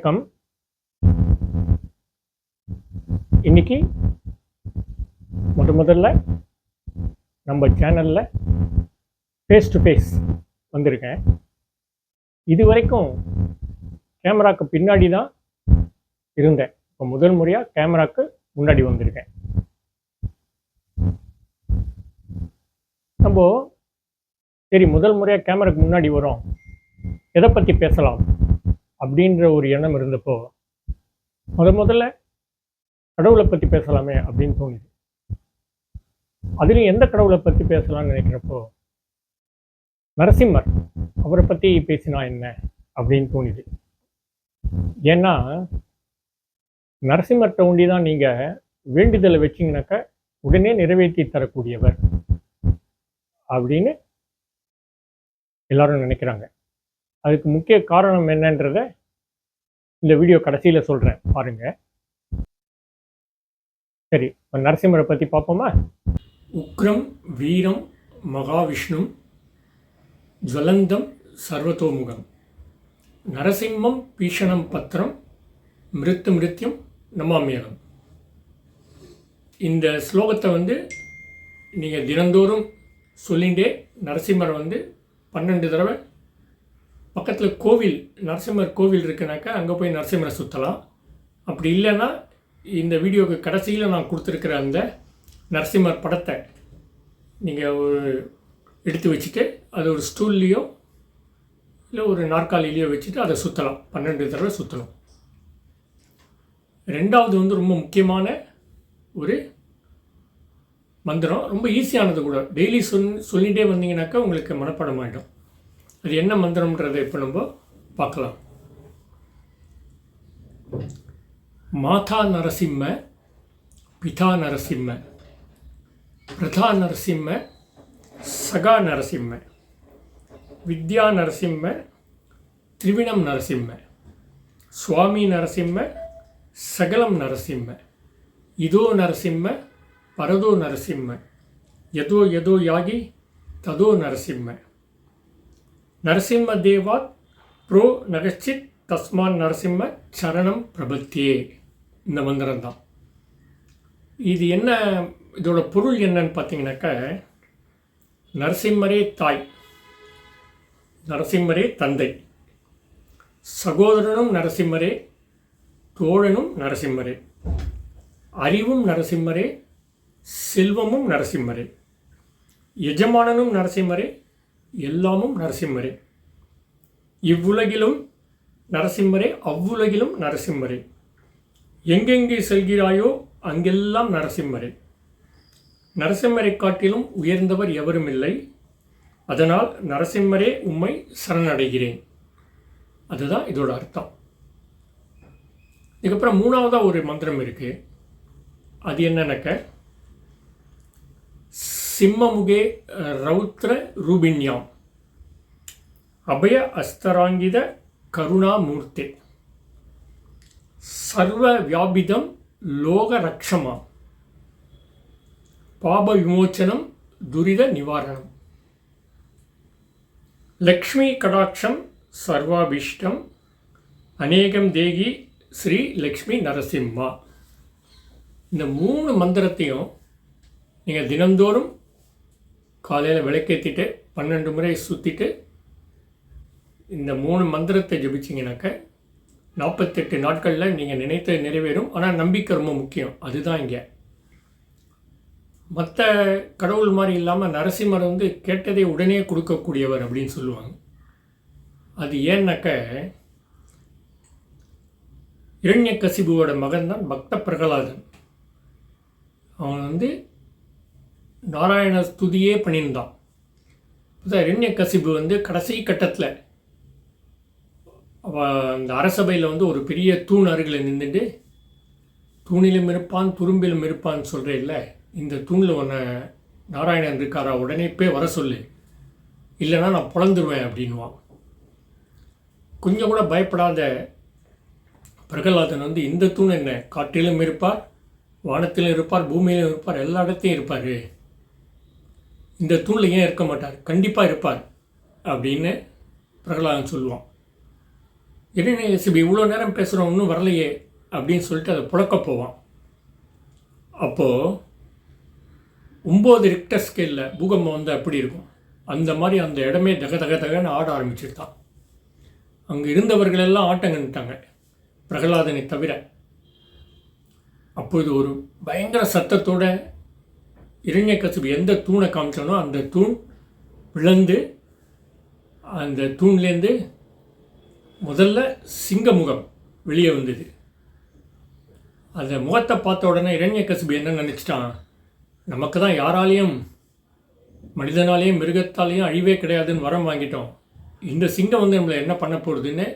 வணக்கம் இன்னைக்கு முத முதல்ல நம்ம சேனலில் ஃபேஸ் டு ஃபேஸ் வந்திருக்கேன். இது வரைக்கும் கேமராக்கு பின்னாடி தான் இருந்தேன். இப்போ முதல் முறையாக கேமராக்கு முன்னாடி வந்திருக்கேன். நம்ம சரி முதல் முறையாக கேமராக்கு முன்னாடி வரோம் எதை பற்றி பேசலாம்? அப்படின்ற ஒரு எண்ணம் இருந்தப்போ முத முதல்ல கடவுளை பற்றி பேசலாமே அப்படின்னு தோணுது. அதுலேயும் எந்த கடவுளை பற்றி பேசலாம்னு நினைக்கிறப்போ நரசிம்மர் அவரை பற்றி பேசினா என்ன அப்படின்னு தோணுது. ஏன்னா நரசிம்மர்கிட்ட ஒண்டி தான் நீங்கள் வேண்டுதலை வச்சிங்கனாக்க உடனே நிறைவேற்றி தரக்கூடியவர் அப்படின்னு எல்லாரும் நினைக்கிறாங்க. அதுக்கு முக்கிய காரணம் என்னன்றத இந்த வீடியோ கடைசியில் சொல்கிறேன் பாருங்க. சரி இப்போ நரசிம்மரை பற்றி பார்ப்போமா? உக்ரம் வீரம் மகாவிஷ்ணு ஜுவலந்தம் சர்வதோமுகம். நரசிம்மம் பீஷணம் பத்திரம் மிருத்து மிருத்தியம் நமாமியகம். இந்த ஸ்லோகத்தை வந்து நீங்கள் தினந்தோறும் சொல்லிகிட்டே நரசிம்மரை வந்து பன்னெண்டு தடவை பக்கத்தில் கோவில் நரசிம்மர் கோவில் இருக்குனாக்கா அங்கே போய் நரசிம்மரை சுற்றலாம் அப்படி இல்லைன்னா இந்த வீடியோவுக்கு கடைசியில் நான் கொடுத்துருக்குற அந்த நரசிம்மர் படத்தை நீங்கள் ஒரு எடுத்து வச்சுட்டு அது ஒரு ஸ்டூல்லையோ இல்லை ஒரு நாற்காலிலேயோ வச்சுட்டு அதை சுற்றலாம் பன்னெண்டு தடவை சுற்றணும் ரெண்டாவது வந்து ரொம்ப முக்கியமான ஒரு மந்திரம். ரொம்ப ஈஸியானது கூட. டெய்லி சொல் சொல்லிகிட்டே வந்தீங்கன்னாக்கா உங்களுக்கு மனப்பாடம் ஆகிடும் அது என்ன மந்திரம்ன்றதை இப்போ நம்ம பார்க்கலாம். மாதா நரசிம்ம பிதா நரசிம்ம பிரதா நரசிம்ம சகா நரசிம்ம வித்யா நரசிம்ம திரிவிணம் நரசிம்ம சுவாமி நரசிம்ம சகலம் நரசிம்ம இதோ நரசிம்ம பரதோ நரசிம்ம எதோ எதோ யாகி ததோ நரசிம்ம. நரசிம்ம தேவா ப்ரோ நகச்சித் தஸ்மான் நரசிம்ம சரணம் பிரபத்தியே இந்த மந்திரம் தான். இது என்ன இதோட பொருள் என்னன்னு பார்த்தீங்கன்னாக்க நரசிம்மரே தாய் நரசிம்மரே தந்தை சகோதரனும் நரசிம்மரே தோழனும் நரசிம்மரே அறிவும் நரசிம்மரே செல்வமும் நரசிம்மரே எஜமானனும் நரசிம்மரே எல்லாமும் நரசிம்மரே. இவ்வுலகிலும் நரசிம்மரே அவ்வுலகிலும் நரசிம்மரே. எங்கெங்கே செல்கிறாயோ அங்கெல்லாம் நரசிம்மரே. நரசிம்மரை காட்டிலும் உயர்ந்தவர் எவரும் இல்லை. அதனால் நரசிம்மரே உம்மை சரணடைகிறேன். அதுதான் இதோட அர்த்தம். இதுக்கப்புறம் மூணாவதாக ஒரு மந்திரம் இருக்குது அது என்னன்னாக்க? சிம்மமுகே ரௌத்ர ரூபிண்யாம். அபய அஸ்தராங்கித கருணாமூர்த்தே. சர்வ வியாபிதம் லோக ரக்ஷமா பாப விமோச்சனம் துரித நிவாரணம். லக்ஷ்மி கடாட்சம் சர்வாபிஷ்டம். அநேகம் தேகி ஸ்ரீ லக்ஷ்மி நரசிம்மா. இந்த மூணு மந்திரத்தையும் நீங்கள் தினந்தோறும் காலையில் விளக்கேற்றிட்டு பன்னெண்டு முறை சுற்றிட்டு இந்த மூணு மந்திரத்தை ஜபிச்சிங்கனாக்க நாற்பத்தெட்டு நாட்களில் நீங்கள் நினைத்தது நிறைவேறும். ஆனால் நம்பிக்கை ரொம்ப முக்கியம். அதுதான் இங்கே. மற்ற கடவுள் மாதிரி இல்லாமல் நரசிம்மர் வந்து கேட்டதை உடனே கொடுக்கக்கூடியவர் அப்படின்னு சொல்லுவாங்க. அது ஏன்னாக்க இரண்ய கசிபுவோட மகன் தான் பக்த பிரகலாதன். அவன் வந்து நாராயண ஸ்துதியே பண்ணியிருந்தான். இப்போ இரண்ய கசிபு வந்து கடைசி கட்டத்தில் அந்த அரசபையில் வந்து ஒரு பெரிய தூண் அருகில் நின்றுட்டு தூணிலும் இருப்பான் துரும்பிலும் இருப்பான்னு சொல்கிறேன்ல இந்த தூணில் ஒன்று நாராயணன் இருக்காரா? உடனே போய் வர சொல்லு. இல்லைன்னா நான் பிறந்துருவேன் அப்படின்வான் கொஞ்சம் கூட பயப்படாத பிரகலாதன் வந்து இந்த தூண் என்ன? காட்டிலும் இருப்பார் வானத்திலும் இருப்பார் பூமியிலும் இருப்பார் எல்லா இடத்தையும் இருப்பார். இந்த தூணில் ஏன் இருக்க மாட்டார்? கண்டிப்பாக இருப்பார் அப்படின்னு பிரகலாதன் சொல்லுவான். இரண்யகசிபு இவ்வளோ நேரம் பேசுகிறோம் இன்னும் வரலையே அப்படின்னு சொல்லிட்டு அதை புழக்க போவான். அப்போது ஒம்பது ரிக்டர் ஸ்கேலில் பூகம்பம் வந்து அப்படி இருக்கும். அந்த மாதிரி அந்த இடமே தக தக தகன்னு ஆட ஆரம்பிச்சிருத்தான். அங்கே இருந்தவர்கள் எல்லாம் ஆட்டங்கன்ட்டாங்க பிரகலாதனை தவிர. அப்போது ஒரு பயங்கர சத்தத்தோட இரண்யகசிபு எந்த தூணை காமிச்சானோ அந்த தூண் விழுந்து அந்த தூண்லேருந்து முதல்ல சிங்கமுகம் வெளியே வந்தது. அந்த முகத்தை பார்த்த உடனே இரண்யகசிபு என்ன நினச்சிட்டான்? நமக்கு தான் யாராலையும் மனிதனாலேயும் மிருகத்தாலேயும் அழிவே கிடையாதுன்னு வரம் வாங்கிட்டோம். இந்த சிங்கம் வந்து நம்மளை என்ன பண்ண போகிறதுன்னு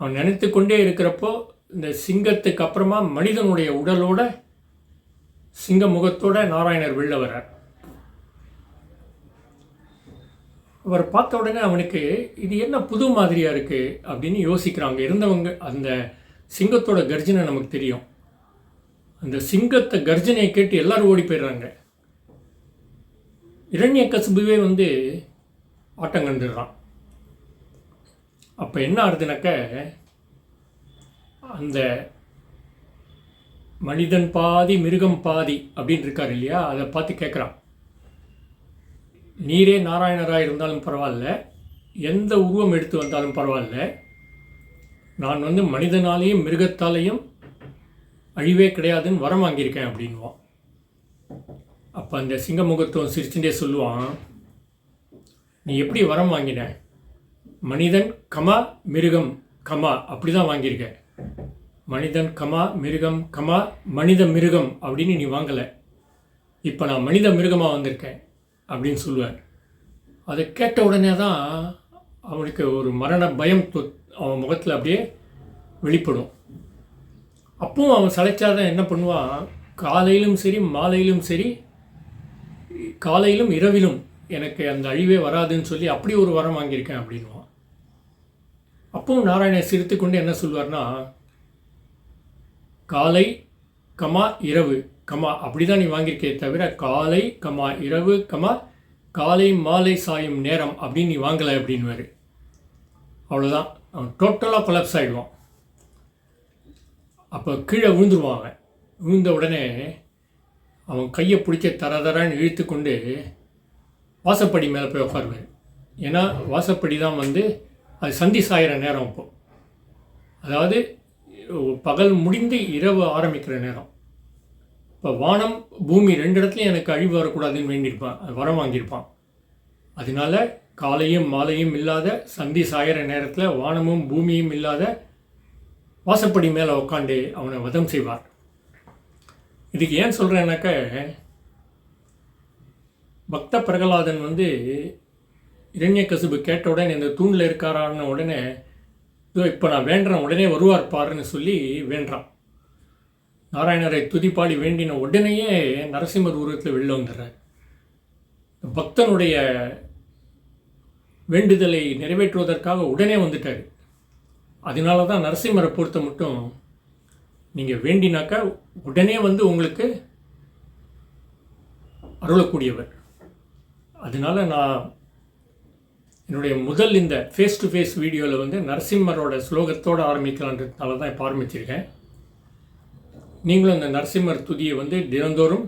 அவன் நினைத்து கொண்டே இருக்கிறப்போ இந்த சிங்கத்துக்கு அப்புறமா மனிதனுடைய உடலோட சிங்க முகத்தோட நாராயணர் வெளில வரார் அவர் பார்த்த உடனே அவனுக்கு இது என்ன புது மாதிரியாக இருக்குது அப்படின்னு யோசிக்கிறாங்க. இருந்தவங்க அந்த சிங்கத்தோட கர்ஜனை நமக்கு தெரியும். அந்த சிங்கத்தை கர்ஜனையை கேட்டு எல்லாரும் ஓடி போயிடுறாங்க. இரண்ய கசுபுவே வந்து ஆட்டம் கண்டுடுறான். அப்போ என்ன ஆகுதுனாக்க அந்த மனிதன் பாதி மிருகம் பாதி அப்படின்னு இருக்கார் இல்லையா? அதை பார்த்து கேட்குறான் நீரே நாராயணராக இருந்தாலும் பரவாயில்ல எந்த உருவம் எடுத்து வந்தாலும் பரவாயில்ல நான் வந்து மனிதனாலேயும் மிருகத்தாலேயும் அழிவே கிடையாதுன்னு வரம் வாங்கியிருக்கேன் அப்படின்வான் அப்போ அந்த சிங்கமுகத்துவம் சிரிச்சுட்டே சொல்லுவான் நீ எப்படி வரம் வாங்கின? மனிதன் கமா மிருகம் கமா அப்படி தான் வாங்கியிருக்கேன் மனிதன் கமா மிருகம் கமா மனித மிருகம் அப்படின்னு நீ வாங்கலை. இப்போ நான் மனித மிருகமாக வந்திருக்கேன் அப்படின்னு சொல்லுவார். அதை கேட்ட உடனே தான் அவனுக்கு ஒரு மரண பயம் தொ- அவன் முகத்தில் அப்படியே வெளிப்படும். அப்பவும் அவன் சளைச்சாதான் என்ன பண்ணுவான்? காலையிலும் சரி மாலையிலும் சரி காலையிலும் இரவிலும் எனக்கு அந்த அழிவே வராதுன்னு சொல்லி அப்படி ஒரு வரம் வாங்கியிருக்கேன் அப்படின்வான் அப்பவும் நாராயணன் சிரித்து கொண்டு என்ன சொல்வார்னா காலை கமா இரவு. கமா அப்படி தான் நீ வாங்கியிருக்கே தவிர காலை கமா இரவு கமா காலை மாலை சாயும் நேரம் அப்படின்னு நீ வாங்கலை அப்படின்வாரு அவ்வளோதான் அவன் டோட்டலாக கொலாப்ஸ் ஆகிடுவான் அப்போ கீழே விழுந்துருவான் அவன். விழுந்த உடனே அவன் கையை பிடிச்ச தர தரன்னு இழுத்து கொண்டு வாசப்படி மேலே போய் உட்காருவார். ஏன்னா வாசப்படி தான் வந்து அது சந்தி சாயிற நேரம் இப்போ அதாவது பகல் முடிந்து இரவு ஆரம்பிக்கிற நேரம். இப்போ வானம் பூமி ரெண்டு இடத்துலையும் எனக்கு அழிவு வரக்கூடாதுன்னு வேண்டியிருப்பான். வர வரம் வாங்கியிருப்பான். அதனால காலையும் மாலையும் இல்லாத சந்தி சாயிற நேரத்தில் வானமும் பூமியும் இல்லாத வாசப்படி மேலே உட்காந்து அவனை வதம் செய்வார். இதுக்கு ஏன் சொல்கிறேன்னாக்க பக்த பிரகலாதன் வந்து இரண்யகசிபு கேட்ட உடனே இந்த தூணில் இருக்காரான உடனே இதோ இப்போ நான் வேண்டுறேன் உடனே வருவார் பாருன்னு சொல்லி வேண்டுறான் நாராயணரை துதிப்பாடி வேண்டின உடனேயே நரசிம்மர் உருவத்தில் வெளில வந்துடுறார். பக்தனுடைய வேண்டுதலை நிறைவேற்றுவதற்காக உடனே வந்துட்டார். அதனால தான் நரசிம்மரை பொறுத்த மட்டும் நீங்கள் வேண்டினாக்கா உடனே வந்து உங்களுக்கு அருளக்கூடியவர். அதனால நான் என்னுடைய முதல் இந்த ஃபேஸ் டு ஃபேஸ் வீடியோவில் வந்து நரசிம்மரோட ஸ்லோகத்தோடு ஆரம்பிக்கலான்றதுனால தான் இப்போ ஆரம்பிச்சிருக்கேன். நீங்களும் அந்த நரசிம்மர் துதியை வந்து தினந்தோறும்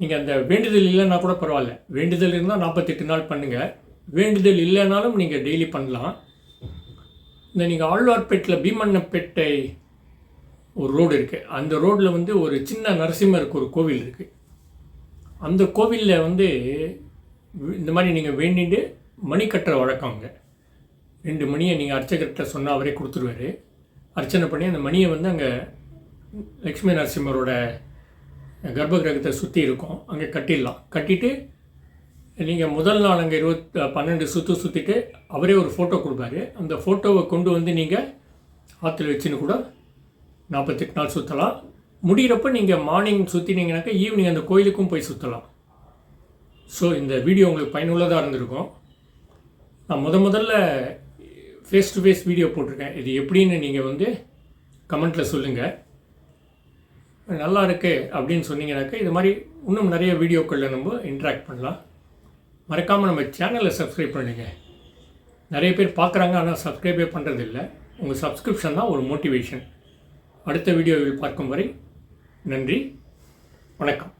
நீங்கள் அந்த வேண்டுதல் இல்லைன்னா கூட பரவாயில்ல. வேண்டுதல் இருந்தால் நாற்பத்தெட்டு நாள் பண்ணுங்கள் வேண்டுதல் இல்லைனாலும் நீங்கள் டெய்லி பண்ணலாம். இந்த நீங்கள் ஆழ்வார்பேட்டில் பீமண்ணப்பேட்டை ஒரு ரோடு இருக்குது அந்த ரோட்டில் வந்து ஒரு சின்ன நரசிம்மருக்கு ஒரு கோவில் இருக்குது அந்த கோவிலில் வந்து இந்த மாதிரி நீங்கள் வேண்டிட்டு மணி கட்டுற வழக்கம் அங்கே. ரெண்டு மணியை நீங்கள் அர்ச்சகர்கிட்ட சொன்னால் அவரே கொடுத்துருவாரு. அர்ச்சனை பண்ணி அந்த மணியை வந்து அங்கே லக்ஷ்மி நரசிம்மரோட கர்ப்ப கிரகத்தை சுற்றி இருக்கும். அங்கே கட்டிடலாம். கட்டிட்டு நீங்கள் முதல் நாள் அங்கே இருபத் பன்னெண்டு சுற்று சுற்றிட்டு அவரே ஒரு ஃபோட்டோ கொடுப்பாரு. அந்த ஃபோட்டோவை கொண்டு வந்து நீங்கள் ஆற்றுல வச்சுன்னு கூட நாற்பத்தெட்டு நாள் சுற்றலாம் முடிகிறப்ப நீங்கள் மார்னிங் சுற்றினீங்கனாக்கா ஈவினிங் அந்த கோயிலுக்கும் போய் சுற்றலாம் ஸோ இந்த வீடியோ உங்களுக்கு பயனுள்ளதாக இருந்திருக்கும். நான் முத முதல்ல ஃபேஸ் டு ஃபேஸ் வீடியோ போட்டிருக்கேன். இது எப்படின்னு நீங்கள் வந்து கமெண்ட்டில் சொல்லுங்கள் நல்லா இருக்கு அப்படின்னு சொன்னீங்கன்னாக்கா இது மாதிரி இன்னும் நிறைய வீடியோக்களில் நம்ம இன்ட்ராக்ட் பண்ணலாம். மறக்காமல் நம்ம சேனலை சப்ஸ்கிரைப் பண்ணுங்கள் நிறைய பேர் பார்க்குறாங்க ஆனால் சப்ஸ்கிரைபே பண்ணுறதில்ல உங்கள் சப்ஸ்கிரிப்ஷன் தான் ஒரு மோட்டிவேஷன் அடுத்த வீடியோவில் பார்க்கும் வரை நன்றி வணக்கம்.